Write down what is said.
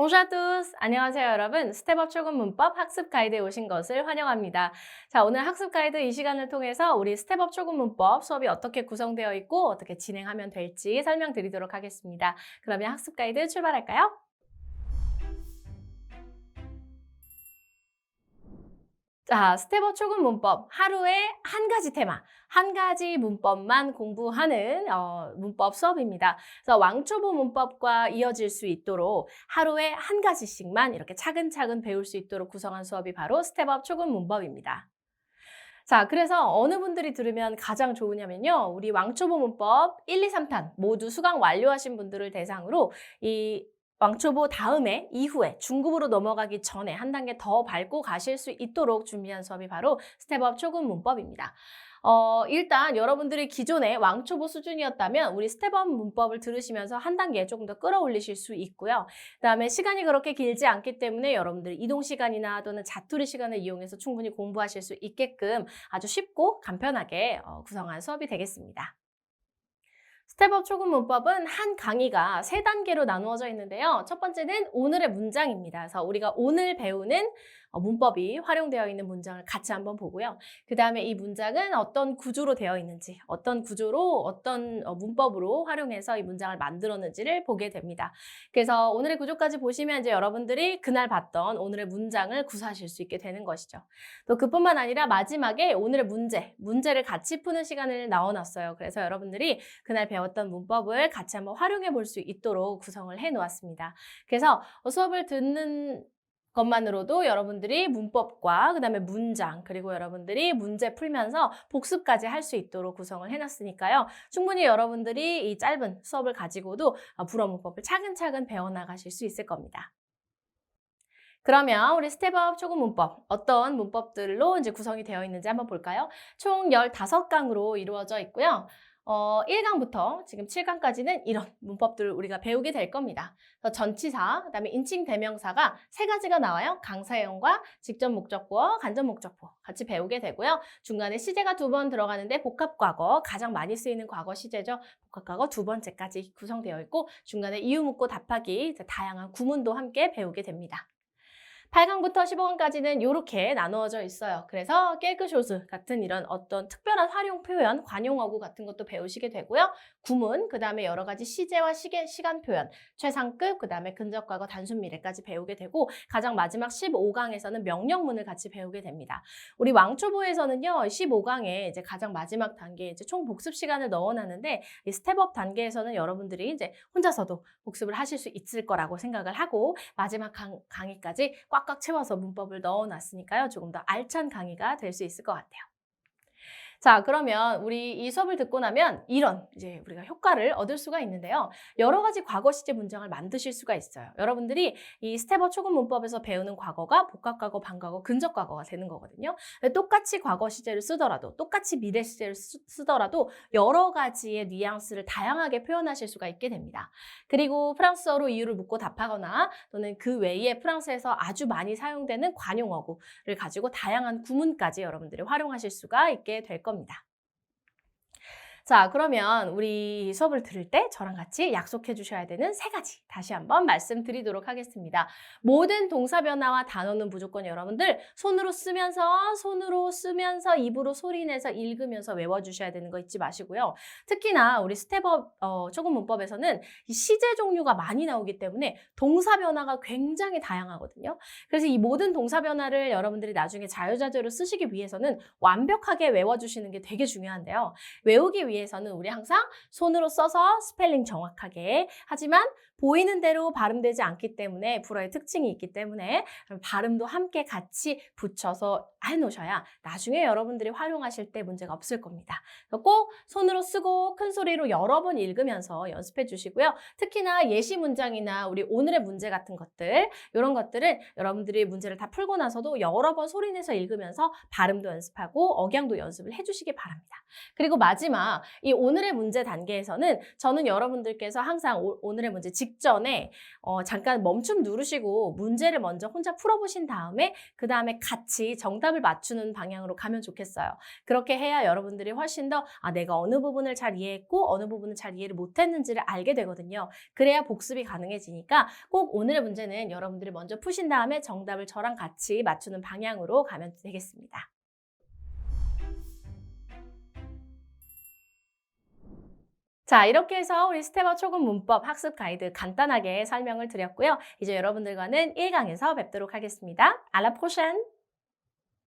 À tous. 안녕하세요, 여러분. 스텝업 출근 문법 학습 가이드에 오신 것을 환영합니다. 자, 오늘 학습 가이드 이 시간을 통해서 우리 스텝업 출근 문법 수업이 어떻게 구성되어 있고 어떻게 진행하면 될지 설명드리도록 하겠습니다. 그러면 학습 가이드 출발할까요? 자, 스텝업 출근 문법. 하루에 한 가지 테마, 한 가지 문법만 공부하는 어, 문법 수업입니다. 그래서 왕초보 문법과 이어질 수 있도록 하루에 한 가지씩만 이렇게 차근차근 배울 수 있도록 구성한 수업이 바로 스텝업 출근 문법입니다. 자, 그래서 어느 분들이 들으면 가장 좋으냐면요. 우리 왕초보 문법 1, 2, 3탄 모두 수강 완료하신 분들을 대상으로 이 왕초보 다음에 이후에 중급으로 넘어가기 전에 한 단계 더 밟고 가실 수 있도록 준비한 수업이 바로 스텝업 초급 문법입니다. 어, 일단 여러분들이 기존에 왕초보 수준이었다면 우리 스텝업 문법을 들으시면서 한 단계 조금 더 끌어올리실 수 있고요. 그다음에 시간이 그렇게 길지 않기 때문에 여러분들 이동 시간이나 또는 자투리 시간을 이용해서 충분히 공부하실 수 있게끔 아주 쉽고 간편하게 어, 구성한 수업이 되겠습니다. 스텝업 초급 문법은 한 강의가 세 단계로 나누어져 있는데요. 첫 번째는 오늘의 문장입니다. 그래서 우리가 오늘 배우는 어, 문법이 활용되어 있는 문장을 같이 한번 보고요. 그 다음에 이 문장은 어떤 구조로 되어 있는지, 어떤 구조로, 어떤 어, 문법으로 활용해서 이 문장을 만들었는지를 보게 됩니다. 그래서 오늘의 구조까지 보시면 이제 여러분들이 그날 봤던 오늘의 문장을 구사하실 수 있게 되는 것이죠. 또 그뿐만 아니라 마지막에 오늘의 문제, 문제를 같이 푸는 시간을 넣어놨어요. 그래서 여러분들이 그날 배웠던 문법을 같이 한번 활용해 볼 수 있도록 구성을 해 놓았습니다. 그래서 수업을 듣는 것만으로도 여러분들이 문법과 그다음에 문장 그리고 여러분들이 문제 풀면서 복습까지 할 수 있도록 구성을 해놨으니까요. 충분히 여러분들이 이 짧은 수업을 가지고도 어, 불어 문법을 차근차근 배워나가실 수 있을 겁니다. 그러면 우리 스텝업 초급 문법 어떤 문법들로 이제 구성이 되어 있는지 한번 볼까요? 총 15강으로 이루어져 있고요. 어, 1강부터 지금 7강까지는 이런 문법들을 우리가 배우게 될 겁니다. 그래서 전치사, 그다음에 인칭 대명사가 세 가지가 나와요. 강사형과 직접 목적어, 간접 목적어 같이 배우게 되고요. 중간에 시제가 두 번 들어가는데 복합과거, 가장 많이 쓰이는 과거 시제죠. 복합과거 두 번째까지 구성되어 있고 중간에 이유 묻고 답하기, 다양한 구문도 함께 배우게 됩니다. 8강부터 15강까지는 이렇게 나누어져 있어요. 그래서 깨끗쇼스 같은 이런 어떤 특별한 활용 표현, 관용어구 같은 것도 배우시게 되고요. 구문, 그 다음에 여러 가지 시제와 시계, 시간 표현, 최상급, 그 다음에 근접과거, 단순 미래까지 배우게 되고 가장 마지막 15강에서는 명령문을 같이 배우게 됩니다. 우리 왕초보에서는요, 15강에 이제 가장 마지막 단계에 이제 총 복습 시간을 넣어놨는데 이 스텝업 단계에서는 여러분들이 이제 혼자서도 복습을 하실 수 있을 거라고 생각을 하고 마지막 강, 강의까지 꽉꽉 채워서 문법을 넣어놨으니까요. 조금 더 알찬 강의가 될 수 있을 것 같아요. 자, 그러면 우리 이 수업을 듣고 나면 이런 이제 우리가 효과를 얻을 수가 있는데요. 여러 가지 과거 시제 문장을 만드실 수가 있어요. 여러분들이 이 스텝업 초급 문법에서 배우는 과거가 복합과거, 반과거, 근접과거가 되는 거거든요. 똑같이 과거 시제를 쓰더라도 똑같이 미래 시제를 쓰, 더라도 여러 가지의 뉘앙스를 다양하게 표현하실 수가 있게 됩니다. 그리고 프랑스어로 이유를 묻고 답하거나 또는 그 외에 프랑스에서 아주 많이 사용되는 관용어구를 가지고 다양한 구문까지 여러분들이 활용하실 수가 있게 될 겁니다. 겁니다. 자, 그러면 우리 수업을 들을 때 저랑 같이 약속해 주셔야 되는 세 가지 다시 한번 말씀드리도록 하겠습니다. 모든 동사 변화와 단어는 무조건 여러분들 손으로 쓰면서 손으로 쓰면서 입으로 소리내서 읽으면서 외워 주셔야 되는 거 잊지 마시고요. 특히나 우리 스텝업 어, 초급 문법에서는 시제 종류가 많이 나오기 때문에 동사 변화가 굉장히 다양하거든요. 그래서 이 모든 동사 변화를 여러분들이 나중에 자유자재로 쓰시기 위해서는 완벽하게 외워 주시는 게 되게 중요한데요. 외우기 위해 위해서는 우리 항상 손으로 써서 스펠링 정확하게. 하지만 보이는 대로 발음되지 않기 때문에 불어의 특징이 있기 때문에 발음도 함께 같이 붙여서 해놓으셔야 나중에 여러분들이 활용하실 때 문제가 없을 겁니다. 꼭 손으로 쓰고 큰 소리로 여러 번 읽으면서 연습해 주시고요. 특히나 예시 문장이나 우리 오늘의 문제 같은 것들 이런 것들은 여러분들이 문제를 다 풀고 나서도 여러 번 소리내서 읽으면서 발음도 연습하고 억양도 연습을 해주시기 바랍니다. 그리고 마지막 이 오늘의 문제 단계에서는 저는 여러분들께서 항상 오, 늘의 문제 직 전에 어, 잠깐 멈춤 누르시고 문제를 먼저 혼자 풀어보신 다음에 그 다음에 같이 정답을 맞추는 방향으로 가면 좋겠어요. 그렇게 해야 여러분들이 훨씬 더 아, 내가 어느 부분을 잘 이해했고 어느 부분을 잘 이해를 못했는지를 알게 되거든요. 그래야 복습이 가능해지니까 꼭 오늘의 문제는 여러분들이 먼저 푸신 다음에 정답을 저랑 같이 맞추는 방향으로 가면 되겠습니다. 자, 이렇게 해서 우리 스테버 초급 문법 학습 가이드 간단하게 설명을 드렸고요. 이제 여러분들과는 1강에서 뵙도록 하겠습니다. 알라 포션!